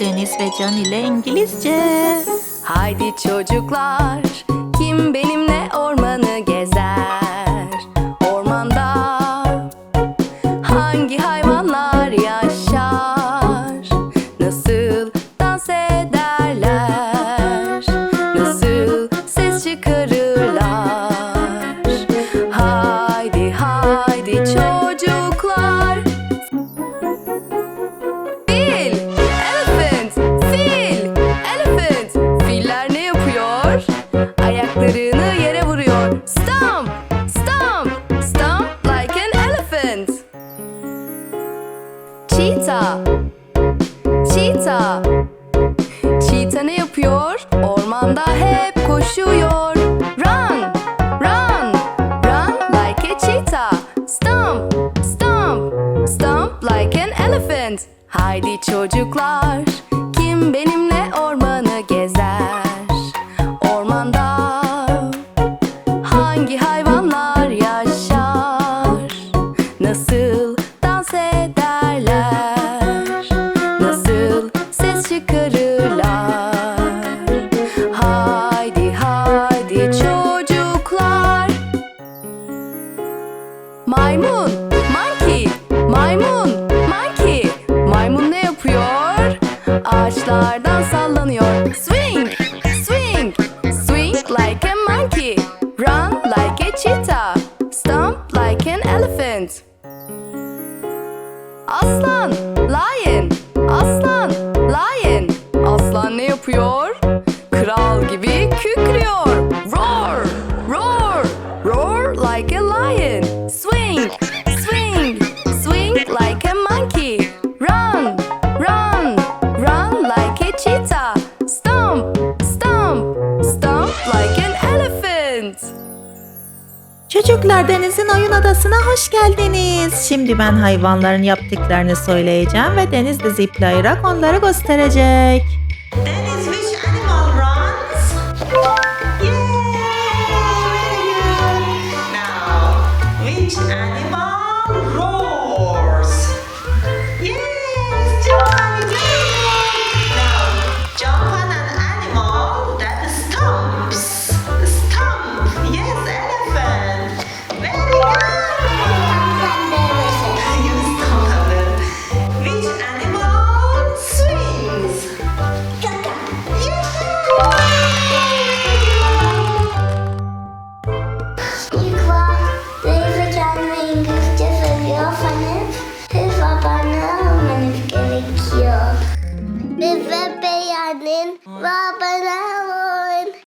Deniz ve Can ile İngilizce. Haydi çocuklar, kim benimle ormanı gezer? Ormanda hangi hayvanlar Ayaklarını yere vuruyor. Stomp, stomp, stomp like an elephant. Cheetah, cheetah. Cheetah ne yapıyor? Ormanda hep koşuyor. Run, run, run like a cheetah. Stomp, stomp, stomp like an elephant. Haydi çocuklar, kim benimle ormanı Nasıl dans ederler? Nasıl ses çıkarırlar? Aslan, Çocuklar Deniz'in oyun odasına hoş geldiniz. Şimdi ben hayvanların yaptıklarını söyleyeceğim ve Deniz de zıplayarak onları gösterecek. Dennis, which animal runs? Yay! Very good. Now, which animal roars? ve beğenin ve.